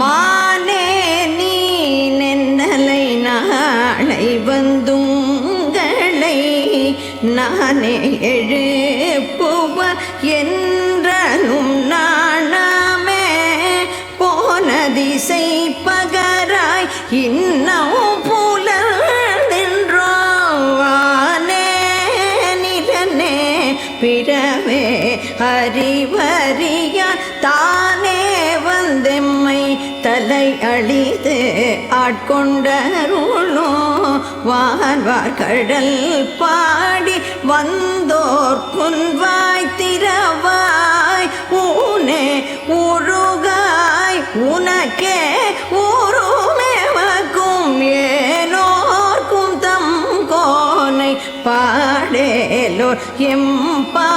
மானே நீ நென்னலை நாளை வந்துங்களை நானே எழுப்புவ என்றனும் நாணமே. போன திசை பகராய் இன்னும் பிறவே அறிவறிய தானே தலை அழிது ஆட்கொண்டருளோ வான்வார் கடல் பாடி வந்தோர் குன்வாய் திறவாய் ஊனே உருகாய் உனக்கே ஊருமேவக்கும் ஏனோர்க்கும் தம் கோனை பாடேலோ எம்பா